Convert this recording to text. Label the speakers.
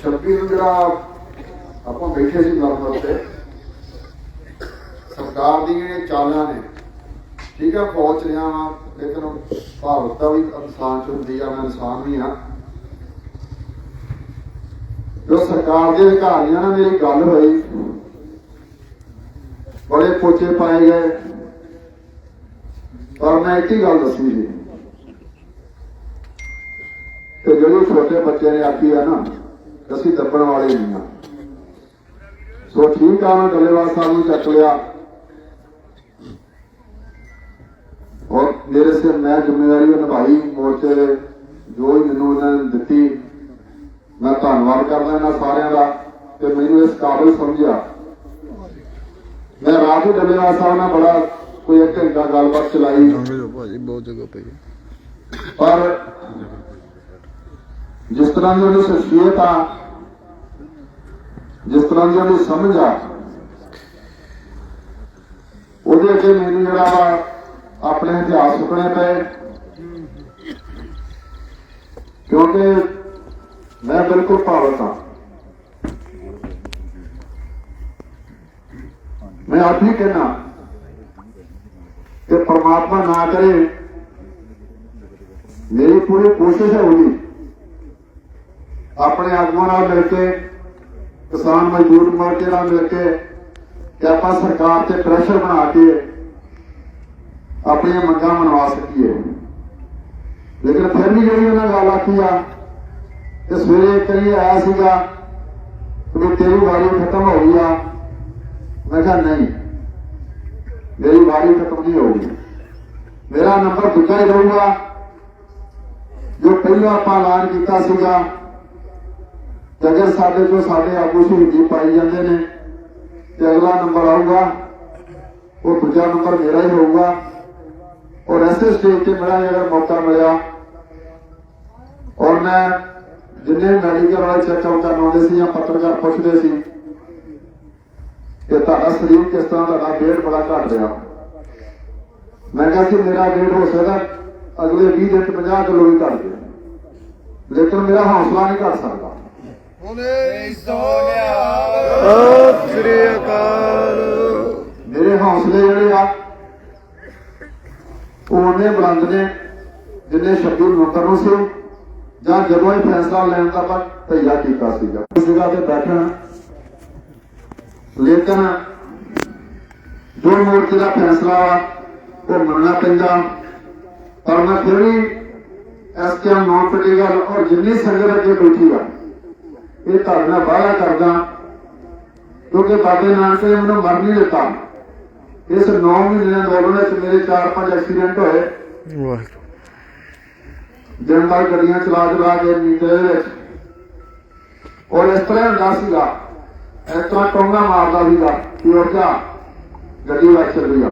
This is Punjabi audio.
Speaker 1: 26 ਨੂੰ ਜਿਹੜਾ ਆਪਾਂ ਬੈਠੇ ਸੀ ਲਗਭਗ ਤੇ ਸਰਕਾਰ ਦੀਆਂ ਇਹ ਚਾਲਾਂ ਨੇ, ਠੀਕ ਆ ਪਹੁੰਚ ਰਿਹਾ ਵਾਂ ਲੇਕਿਨ ਭਾਰਤ ਦਾ ਵੀ ਇਨਸਾਨ ਚ ਹੁੰਦੀ ਆ, ਮੈਂ ਇਨਸਾਨ ਵੀ ਹਾਂ ਜੋ ਸਰਕਾਰ ਦੇ ਅਧਿਕਾਰੀਆਂ ਨਾਲ ਮੇਰੀ ਗੱਲ ਹੋਈ, ਬੜੇ ਪੋਚੇ ਪਾਏ ਗਏ, ਪਰ ਮੈਂ ਇੱਕ ਹੀ ਗੱਲ ਦੱਸੀ ਸੀ ਤੇ ਜਿਹੜੇ ਛੋਟੇ ਬੱਚੇ ਨੇ ਆਖੀ ਆ ਨਾ ਅਸੀਂ ਦੱਬਣ ਵਾਲੇ ਨਹੀਂ ਆ ਸੋ ਠੀਕ ਆ ਮੈਂ ਡੱਲੇਵਾਲ ਸਾਹਿਬ ਨੂੰ ਚੱਕ ਲਿਆ। ਔਰ ਮੇਰੇ ਸਿਰ ਮੈਂ ਜ਼ਿੰਮੇਵਾਰੀ ਨਿਭਾਈ ਮੋਰਚੇ ਦੇ ਜੋ ਹੀ ਮੈਨੂੰ ਉਹਨਾਂ ਨੇ ਦਿੱਤੀ। ਮੈਂ ਧੰਨਵਾਦ ਕਰਦਾ ਇਹਨਾਂ ਸਾਰਿਆਂ ਦਾ ਤੇ ਮੈਨੂੰ ਇਸ ਕਾਬਿਲ ਸਮਝਿਆ। ਮੈਂ ਰਾਤ ਨੂੰ ਡੱਲੇਵਾਲ ਸਾਹਿਬ ਨਾਲ ਬੜਾ ਕੋਈ ਇੱਕ ਘੰਟਾ ਗੱਲਬਾਤ ਚਲਾਈ।
Speaker 2: ਬਹੁਤ ਜਗ੍ਹਾ ਪਈ ਹੈ।
Speaker 1: ਪਰ ਜਿਸ ਤਰ੍ਹਾਂ ਦੀ ਉਹਦੀ ਸ਼ਖਸੀਅਤ ਆ, ਜਿਸ ਤਰ੍ਹਾਂ ਦੀ ਉਹਦੀ ਸਮਝ ਆ, ਉਹਦੇ ਅੱਗੇ ਮੈਨੂੰ ਜਿਹੜਾ ਵਾ ਆਪਣੇ ਇਤਿਹਾਸ ਸੁਣਨੇ ਪਏ। ਕਿਉਂਕਿ ਮੈਂ ਬਿਲਕੁਲ ਭਾਵਕ ਹਾਂ। ਮੈਂ ਆਪ ਹੀ ਕਹਿਣਾ ਕਿ ਪਰਮਾਤਮਾ ਨਾ ਕਰੇ, ਮੇਰੀ ਪੂਰੀ ਕੋਸ਼ਿਸ਼ ਹੈ ਉਹਦੀ। ਆਪਣੇ ਆਗੂਆਂ ਨਾਲ ਮਿਲ ਕੇ ਕਿਸਾਨ ਮਜ਼ਦੂਰ ਮੋਰਚੇ ਨਾਲ ਮਿਲ ਕੇ ਕਿ ਆਪਾਂ ਸਰਕਾਰ ਤੇ ਪ੍ਰੈਸ਼ਰ ਬਣਾ ਕੇ ਆਪਣੀਆਂ ਮੰਗਾਂ ਮਨਵਾ ਸਕੀਏ ਲੇਕਿਨ ਫਿਰ ਵੀ ਜਿਹੜੀ ਉਹਨਾਂ ਗੱਲ ਆਖੀ ਆ ਕਿ ਸਵੇਰੇ ਇੱਕ ਵਾਰੀ ਆਇਆ ਸੀਗਾ ਕਿ ਤੇਰੀ ਵਾਰੀ ਖਤਮ ਹੋ ਗਈ ਆ ਮੈਂ ਕਿਹਾ ਨਹੀਂ ਮੇਰੀ ਵਾਰੀ ਖਤਮ ਨਹੀਂ ਹੋਊਗੀ ਮੇਰਾ ਨੰਬਰ ਦੂਜਾ ਹੀ ਰਹੂਗਾ ਜੋ ਪਹਿਲਾਂ ਆਪਾਂ ਐਲਾਨ ਕੀਤਾ ਸੀਗਾ ਕਿ ਅਗਰ ਸਾਡੇ ਤੋਂ ਸਾਡੇ ਆਗੂ ਸ਼ਹੀਦੀ ਪਾਈ ਜਾਂਦੇ ਨੇ ਤੇ ਅਗਲਾ ਨੰਬਰ ਆਊਗਾ, ਉਹ ਦੂਜਾ ਨੰਬਰ ਮੇਰਾ ਹੀ ਹੋਊਗਾ। ਔਰ ਐਸੇ ਸਟੇਜ ਤੇ ਮੇਰਾ ਅਗਰ ਮੌਕਾ ਮਿਲਿਆ, ਔਰ ਮੈਂ ਜਿੰਨੇ ਮੈਡੀਕਲ ਵਾਲੇ ਚੈੱਕਅਪ ਕਰਨ ਆਉਂਦੇ ਸੀ ਜਾਂ ਪੱਤਰਕਾਰ ਪੁੱਛਦੇ ਸੀ, ਕਿ ਤੁਹਾਡਾ ਸਰੀਰ ਕਿਸ ਤਰ੍ਹਾਂ ਤੁਹਾਡਾ weight ਬੜਾ ਘਟ ਰਿਹਾ। ਮੈਂ ਕਿਹਾ ਕਿ ਮੇਰਾ weight ਹੋ ਸਕਦਾ ਅਗਲੇ 20 ਦਿਨ 'ਚ 50 ਕਿਲੋ ਵੀ ਘਟ ਜਾਏ ਲੇਕਿਨ ਮੇਰਾ ਹੌਸਲਾ ਨਹੀਂ ਘਟ ਸਕਦਾ।
Speaker 2: ਸਤਿ ਸ੍ਰੀ ਅਕਾਲ।
Speaker 1: ਮੇਰੇ ਹੌਸਲੇ ਜਿਹੜੇ ਆ ਉਹ ਉਹਨੇ ਬੁਲੰਦ ਨੇ ਜਿੰਨੇ 26 ਨਵੰਬਰ ਨੂੰ ਸੀ ਜਾਂ ਜਦੋਂ ਇਹ ਫੈਸਲਾ ਲੈਣ ਦਾ ਆਪਾਂ ਤਈਆ ਕੀਤਾ ਸੀਗਾ। ਉਸ ਜਗ੍ਹਾ ਤੇ ਬੈਠਣਾ ਲੇਕਿਨ ਜੋ ਮੋਰਚੇ ਦਾ ਫੈਸਲਾ ਉਹ ਮੰਨਣਾ ਪੈਂਦਾ। ਪਰ ਮੈਂ ਫਿਰ ਵੀ ਐਸਕੇਐਮ ਨੌਨ ਪਟੀਗਲ ਔਰ ਜਿੰਨੀ ਸੰਗਤ ਅੱਗੇ ਬੈਠੀ ਆ ਇਹ ਤੁਹਾਡੇ ਨਾਲ ਵਾਅਦਾ ਕਰਦਾ। ਕਿਉਂਕਿ ਬਾਬੇ ਨਾਨਕ ਨੇ ਮੈਨੂੰ ਮਰ ਨਹੀਂ ਦਿੱਤਾ। ਇਸ 9 ਮਹੀਨਿਆਂ ਦੇ ਅੰਦੋਲਨ ਵਿੱਚ ਮੇਰੇ 4-5 ਐਕਸੀਡੈਂਟ ਹੋਏ। ਬਾਅਦ ਗੱਡੀਆਂ ਚਲਾ ਚਲਾ ਕੇ ਨੀਂਦ ਵਿੱਚ। ਔਰ ਇਸ ਤਰ੍ਹਾਂ ਹੁੰਦਾ ਸੀਗਾ। ਇਸ ਤਰ੍ਹਾਂ ਟੋਂਗਾ ਮਾਰਦਾ ਸੀਗਾ ਕਿ ਉਹ ਜਾ ਗੱਡੀ ਵੱਲ ਚੱਲ ਆ